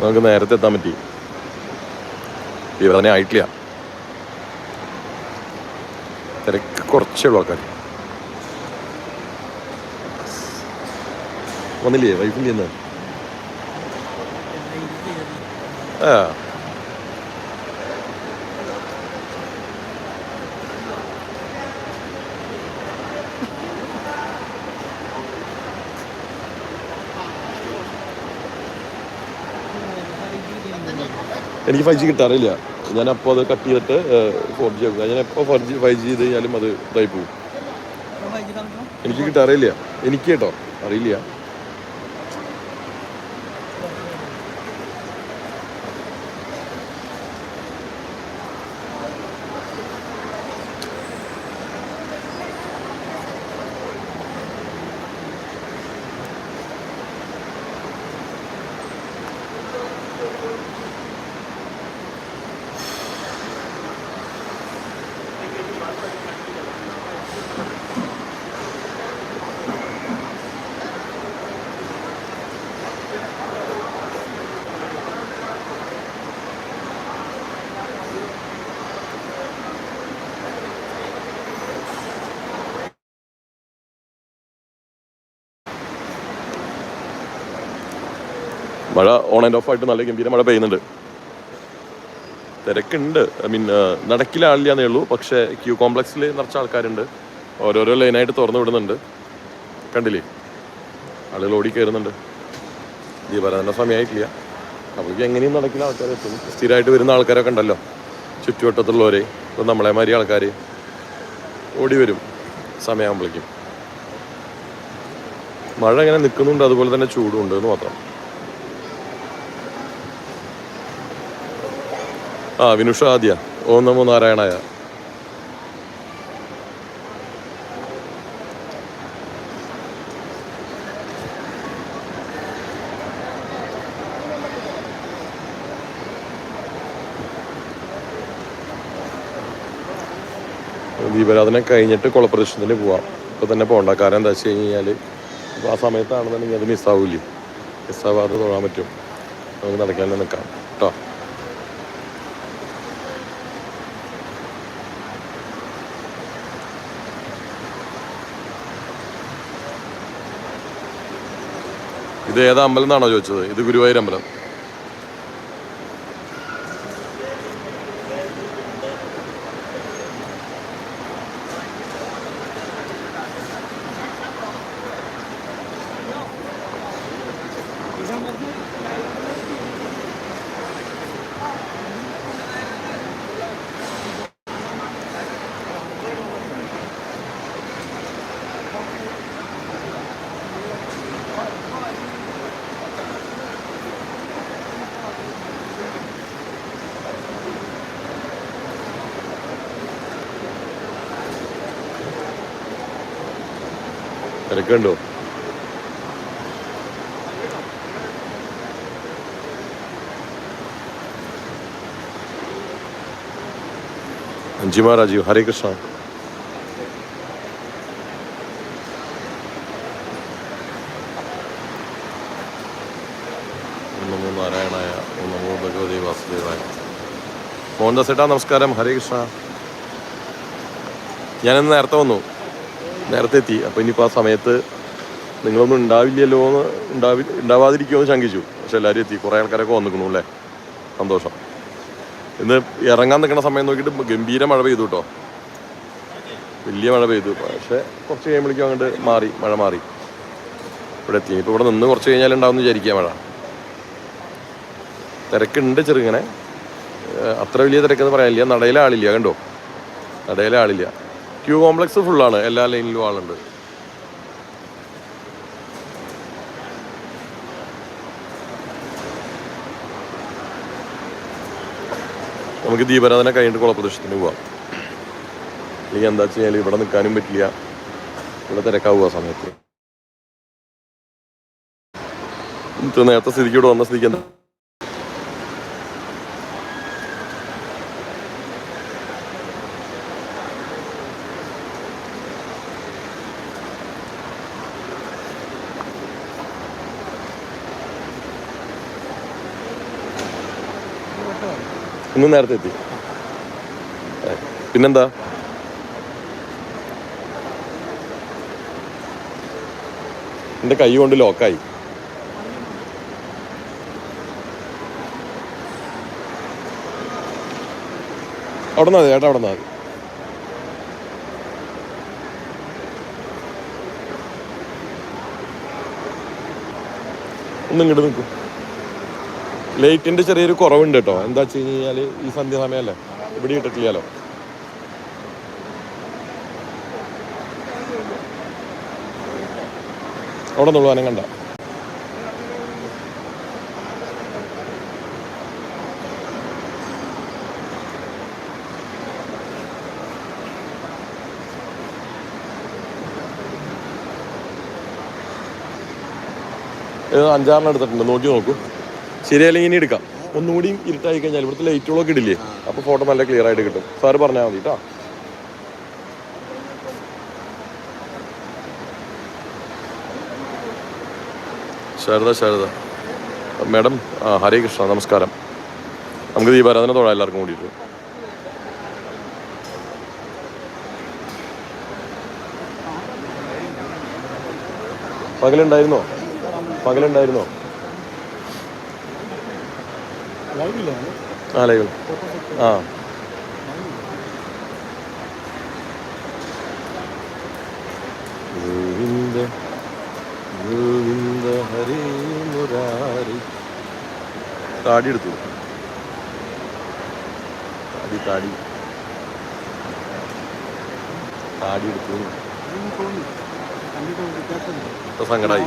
നമുക്ക് നേരത്തെ എത്താൻ പറ്റി. ദീപദാനം ആയിട്ടില്ല. തിരക്ക് കുറച്ചേ ഉള്ളൂ ആൾക്കാർ വന്നില്ലേ? വൈഫിന്റെ ഇന്ന്? ആ. എനിക്ക് ഫൈവ് ജി കിട്ടാറില്ല. ഞാൻ അപ്പോൾ അത് കട്ട് ചെയ്തിട്ട് ഫോർ ജി ആക്കുക ഞാൻ എപ്പോൾ ഫോർ ജി ഫൈവ് ജി ചെയ്ത് കഴിഞ്ഞാലും അത് ഇതായി പോകും. എനിക്ക് കിട്ടാറില്ല. എനിക്ക് കേട്ടോ അറിയില്ല. മഴ ഓൺ ആൻഡ് ഓഫ് ആയിട്ട് നല്ല ഗംഭീര മഴ പെയ്യുന്നുണ്ട്. തിരക്കുണ്ട്. ഐ മീൻ നടക്കിലാളില്ലാന്നേ ഉള്ളൂ. പക്ഷേ ക്യൂ കോംപ്ലക്സിൽ നിറച്ച ആൾക്കാരുണ്ട്. ഓരോരോ ലൈനായിട്ട് തുറന്നു വിടുന്നുണ്ട്. കണ്ടില്ലേ? ആളുകൾ ഓടി കയറുന്നുണ്ട് ദീപാരാധന സമയമായിട്ടില്ല അവർക്ക് എങ്ങനെയും നടക്കില്ല ആൾക്കാരെ എത്തും. സ്ഥിരമായിട്ട് വരുന്ന ആൾക്കാരൊക്കെ ഉണ്ടല്ലോ. ചുറ്റുവട്ടത്തുള്ളവരെ ഇപ്പം നമ്മളെ മാതിരി ആൾക്കാർ ഓടി വരും. സമയമാകുമ്പോഴേക്കും മഴ ഇങ്ങനെ നിൽക്കുന്നുണ്ട് അതുപോലെ തന്നെ ചൂടുണ്ട് എന്ന് മാത്രം. ആ വിനുഷ ആദ്യ. ഓം നമോ നാരായണായ. ദീപരാധന കഴിഞ്ഞിട്ട് കുളപ്രദർശനത്തിന് പോവാം. ഇപ്പൊ തന്നെ പോകണ്ട കാരണം എന്താ വെച്ച് ഇപ്പോൾ ആ സമയത്താണെന്നുണ്ടെങ്കിൽ അത് മിസ്സാവൂല്ലേ മിസ്സാവാതെ തൊഴാൻ പറ്റും. നമുക്ക് നടക്കാൻ നിൽക്കാം കേട്ടോ ഇത് ഏതാ അമ്പലം എന്നാണോ ചോദിച്ചത്? ഇത് ഗുരുവായൂർ അമ്പലം. തിരക്കുണ്ടോ അഞ്ചി മഹാരാജി ഹരേ കൃഷ്ണ. നമോ നാരായണായ മോഹൻദാസ് ഏട്ടാ നമസ്കാരം. ഹരേ കൃഷ്ണ. ഞാനിന്ന് നേരത്തെ വന്നു. നേരത്തെ എത്തി അപ്പോൾ ഇനിയിപ്പോൾ ആ സമയത്ത് നിങ്ങളൊന്നും ഉണ്ടാവില്ലല്ലോ എന്ന് ഉണ്ടാവി ഉണ്ടാവാതിരിക്കുമോ എന്ന് ശങ്കിച്ചു. പക്ഷെ എല്ലാവരും എത്തി. കുറേ ആൾക്കാരൊക്കെ വന്നിക്കണു അല്ലേ? സന്തോഷം. ഇന്ന് ഇറങ്ങാൻ നിൽക്കുന്ന സമയം നോക്കിയിട്ട് ഗംഭീര മഴ പെയ്തു കേട്ടോ വലിയ മഴ പെയ്തു. പക്ഷേ കുറച്ച് കഴിയുമ്പോഴേക്കും അങ്ങോട്ട് മാറി മഴ മാറി. ഇവിടെ എത്തി. ഇപ്പോൾ ഇവിടെ നിന്ന് കുറച്ച് കഴിഞ്ഞാൽ ഉണ്ടാവുമെന്ന് വിചാരിക്കുക മഴ. തിരക്കുണ്ട് ചെറുങ്ങനെ. അത്ര വലിയ തിരക്കെന്ന് പറയാനില്ല. നടയിലെ ആളില്ല കണ്ടോ? നടയിലെ ആളില്ല ക്യൂ കോംപ്ലക്സ് ഫുള്ളാണ്. എല്ലാ ലൈനിലും ആളുണ്ട്. നമുക്ക് ദീപാരാധന കഴിഞ്ഞിട്ട് കുളപ്രദേശത്തിന് പോവാം. അല്ലെങ്കിൽ എന്താ വെച്ച് കഴിഞ്ഞാൽ ഇവിടെ നിൽക്കാനും പറ്റില്ല. ഇവിടെ തിരക്കാവുക സമയത്ത്. നേരത്തെ സ്ഥിതിക്ക് ഇവിടെ വന്ന സ്ഥിതിക്ക് എന്താ ഇന്ന് നേരത്തെ എത്തി. പിന്നെന്താ? എന്റെ കൈ കൊണ്ട് ലോക്കായി. അവിടെ നിന്നാ ചേട്ടാ അവിടെ നിന്നാ ഒന്നും ഇങ്ങോട്ട് നിൽക്കും. ലൈറ്റിന്റെ ചെറിയൊരു കുറവുണ്ട് കേട്ടോ. എന്താ വെച്ച് കഴിഞ്ഞാൽ ഈ സന്ധ്യ സമയമല്ലേ ഇവിടെ ഇട്ടിട്ടില്ലല്ലോ. അവിടെ നിന്നുള്ള അനം കണ്ട. അഞ്ചാറിനെടുത്തിട്ടുണ്ട് നോക്കി നോക്കൂ. ശരിയല്ലെങ്കിൽ ഇനി എടുക്കാം. ഒന്നുകൂടി ഇരുട്ടായി കഴിഞ്ഞാൽ ഇവിടുത്തെ ലൈറ്റുകളൊക്കെ ഇടില്ലേ? അപ്പോൾ ഫോട്ടോ നല്ല ക്ലിയർ ആയിട്ട് കിട്ടും. സാറ് പറഞ്ഞാൽ മതി കേട്ടോ ശാരദ ശാരദ. മാഡം ആ ഹരേ കൃഷ്ണ നമസ്കാരം. നമുക്ക് ദീപാരാധന തൊഴാം എല്ലാവർക്കും കൂടിയിട്ട്. പകലുണ്ടായിരുന്നോ? പകലുണ്ടായിരുന്നോ? ആ ലൈവ് ആ. ഗോവിന്ദ ഗോവിന്ദ ഹരേ മുരാരി. താടി എടുത്തു. താടി താടി. താടി എടുത്തു. സങ്കടായി.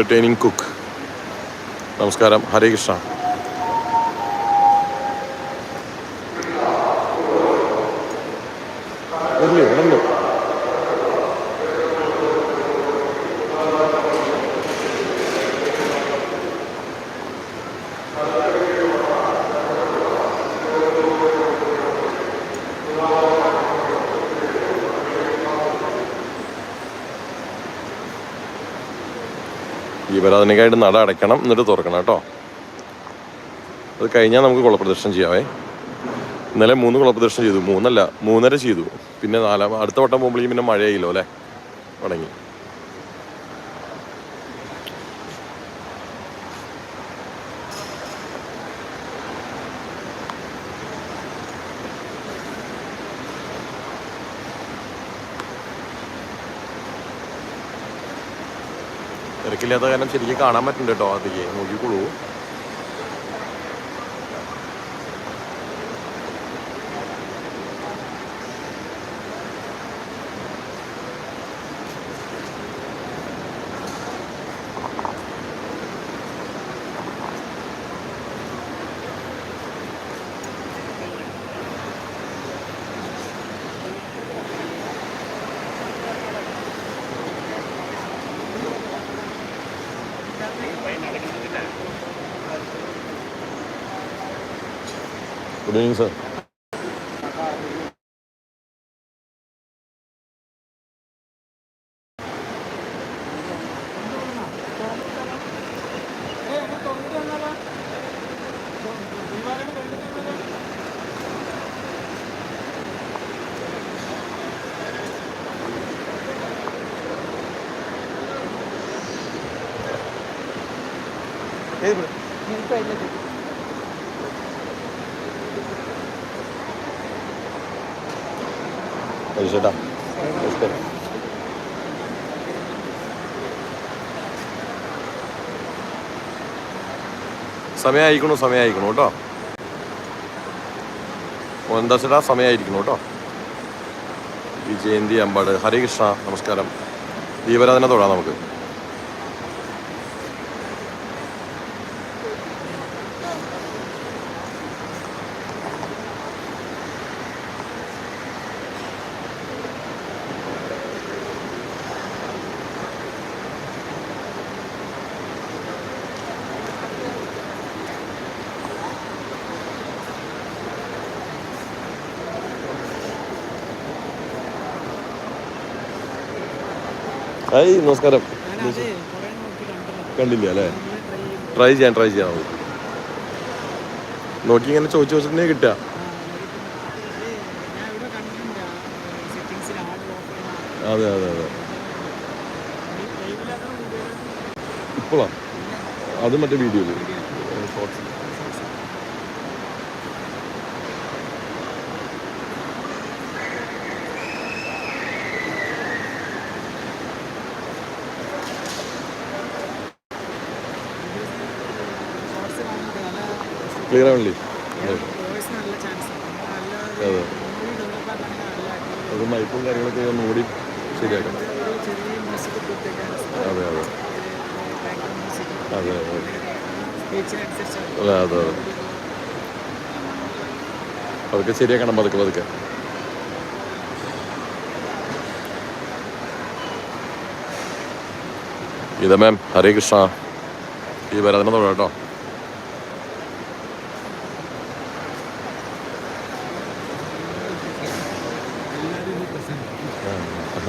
കാലി കുക്ക് നമസ്കാരം. ഹരേ ദീപാരാധനയ്ക്കായിട്ട് നട അടയ്ക്കണം. എന്നിട്ട് തുറക്കണം കേട്ടോ. അത് കഴിഞ്ഞാൽ നമുക്ക് കുളപ്രദർശനം ചെയ്യാവേ. ഇന്നലെ മൂന്ന് കുളപ്രദർശനം ചെയ്തു. മൂന്നല്ല മൂന്നര ചെയ്തു. പിന്നെ നാലാം അടുത്ത വട്ടം പോകുമ്പോഴേക്കും പിന്നെ മഴയായില്ലോ അല്ലേ? തുടങ്ങി തിരക്കില്ലാത്ത കാരണം ശരിക്കും കാണാൻ പറ്റുന്നുണ്ട് കേട്ടോ അതിക്ക് നോക്കിക്കോളൂ. ഗുഡ് ഈവനിങ് സർ ചേട്ടാ നമസ്കാരം സമയമായിരിക്കണു സമയമായിരിക്കണു കേട്ടോ എന്താ ചേട്ടാ സമയമായിരിക്കണു കേട്ടോ ഈ ജയന്തി അമ്പാട് ഹരേകൃഷ്ണ നമസ്കാരം ദീപരാധന തൊഴാം നമുക്ക് ഹായ് നമസ്കാരം. കണ്ടല്ലോ അല്ലേ? try ചെയ്യും. ട്രൈ ട്രൈ നമുക്ക് നോക്കി ഇങ്ങനെ ചോദിച്ചു വെച്ചിട്ടേ കിട്ടുക. അതെ അതെ അതെ ഇപ്പോളാ? അത് മറ്റേ വീഡിയോയിൽ ഷോർട്സ് കാണുന്നുണ്ട് നല്ല ക്ലിയർ ആവണില്ലേ? അതെ. അത് മൈപ്പും കാര്യങ്ങളൊക്കെ ശരിയാക്കണം. ചെറിയ മ്യൂസിക് കൊടുത്തേക്കാൻ അതെ അതെ. അതെ അതെ. അതെ അതെ അതെ. പതുക്കെ ശരിയാക്കണം പതുക്കെ പതുക്കെ. ഗീത മാം ഹരേ കൃഷ്ണ. ഈ വരാതിനെ തൊഴ കേട്ടോ.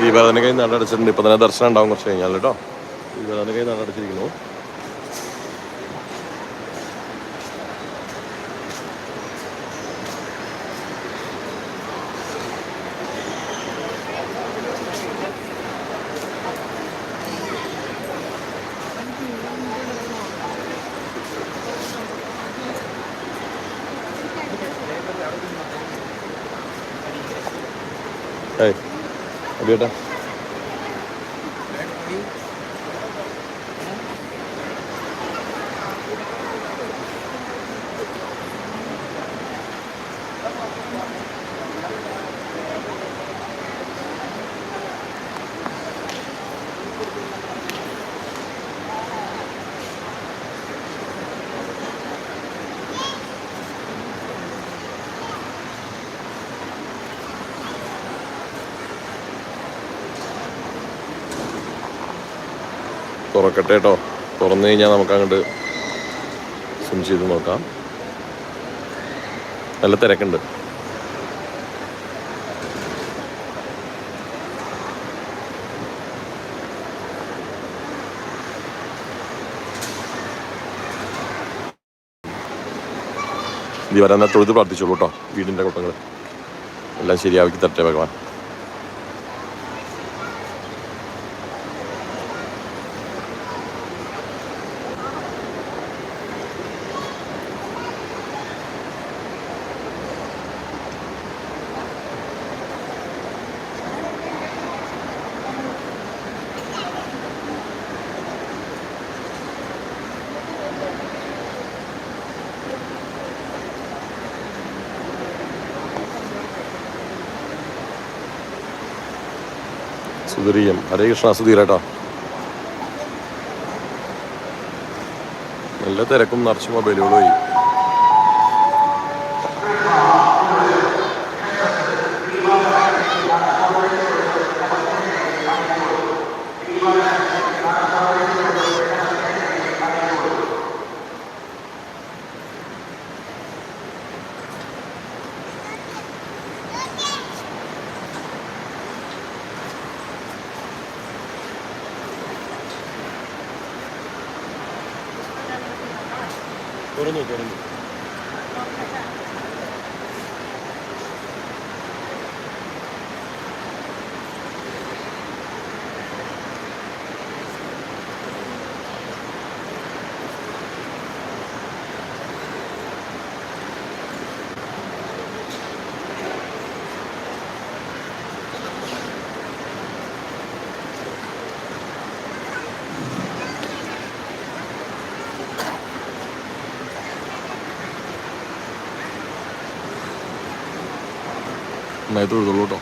ദീപാരാധന കൈ നടടച്ചിട്ടുണ്ട് ഇപ്പൊ തന്നെ ദർശനം ഉണ്ടാവും കുറച്ച് കഴിഞ്ഞാൽ കേട്ടോ. ദീപാരാധന കൈ നടടച്ചിരിക്കുന്നു ഏയ് അബിയേട്ടാ തുറക്കട്ടെ കേട്ടോ തുറന്നു കഴിഞ്ഞാൽ നമുക്ക് അങ്ങോട്ട് സ്വിം ചെയ്ത് നോക്കാം. നല്ല തിരക്കുണ്ട്. ഇത് വരാൻ തൊഴുത് പ്രാർത്ഥിച്ചോളൂ കേട്ടോ വീടിന്റെ കുട്ടങ്ങൾ എല്ലാം ശരിയാക്കി തരട്ടെ ഭഗവാൻ. സുധീരം ഹരേ കൃഷ്ണ സുധീരേട്ടാ നല്ല തിരക്കും നിറച്ച് മൊബൈലുകളുമായി Korona, korona. തുറന്നു തുറന്നു നന്നായി തൊഴുതുള്ളൂ കേട്ടോ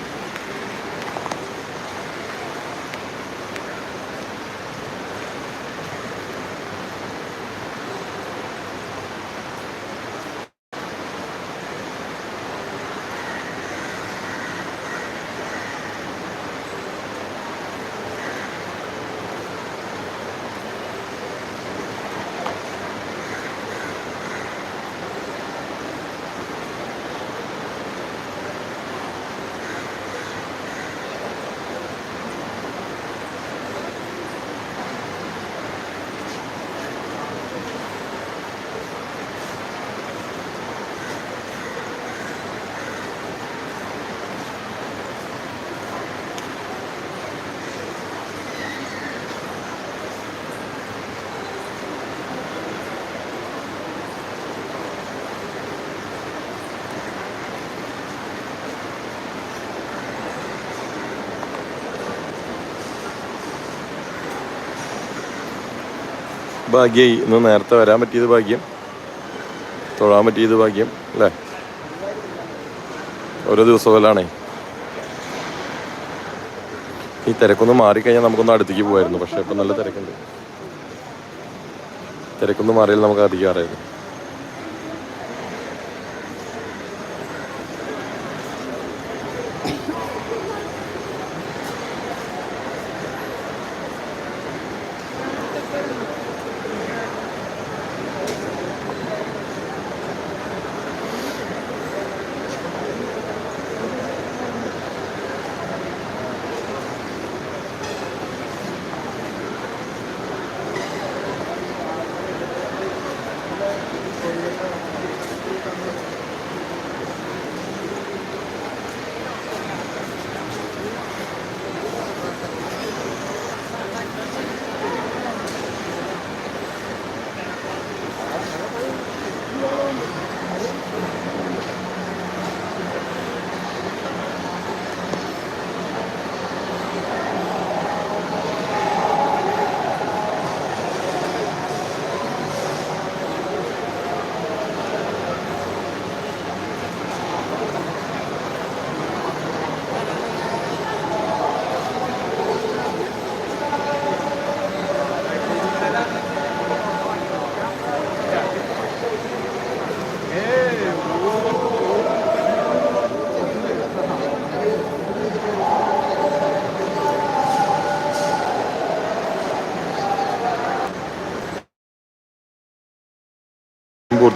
ഭാഗ്യമായി ഇന്ന് നേരത്തെ വരാൻ പറ്റിയത് ഭാഗ്യം. തൊഴാൻ പറ്റിയത് ഭാഗ്യം അല്ലേ? ഓരോ ദിവസം പോലാണേ ഈ തിരക്കൊന്ന് മാറിക്കഴിഞ്ഞാൽ നമുക്കൊന്ന് അടുത്തേക്ക് പോകുമായിരുന്നു പക്ഷെ ഇപ്പം നല്ല തിരക്കുണ്ട്. തിരക്കൊന്ന് മാറിയാൽ നമുക്ക് അധികം അറിയായിരുന്നു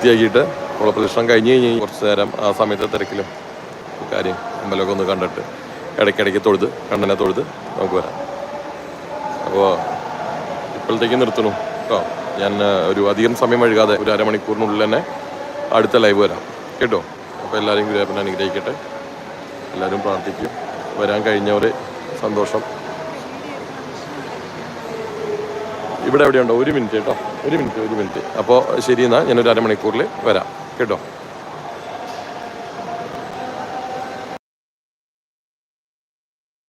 പൂർത്തിയാക്കിയിട്ട് കുളപ്രദക്ഷിണം കഴിഞ്ഞ് കഴിഞ്ഞ് കുറച്ച് നേരം ആ സമയത്തെ തിരക്കിലും കാര്യം അമ്പലമൊക്കെ ഒന്ന് കണ്ടിട്ട് ഇടയ്ക്കിടയ്ക്ക് തൊഴുത് കണ്ണനെ തൊഴുത് നമുക്ക് വരാം. അപ്പോൾ ഇപ്പോഴത്തേക്ക് നിർത്തണു കേട്ടോ. ഞാൻ ഒരു അധികം സമയം ഒഴുകാതെ ഒരു അരമണിക്കൂറിനുള്ളിൽ തന്നെ അടുത്ത ലൈവ് വരാം. കേട്ടോ? അപ്പോൾ എല്ലാവരും ഗുരുവായൂരപ്പനെ അനുഗ്രഹിക്കട്ടെ. എല്ലാവരും പ്രാർത്ഥിക്കും. വരാൻ കഴിഞ്ഞവരെ സന്തോഷം. ഇവിടെ എവിടെയുണ്ടോ? ഒരു മിനിറ്റ് കേട്ടോ. ഒരു മിനിറ്റ് ഒരു മിനിറ്റ്. അപ്പോൾ ശരി എന്നാൽ ഞാനൊരു അരമണിക്കൂറിൽ വരാം. കേട്ടോ?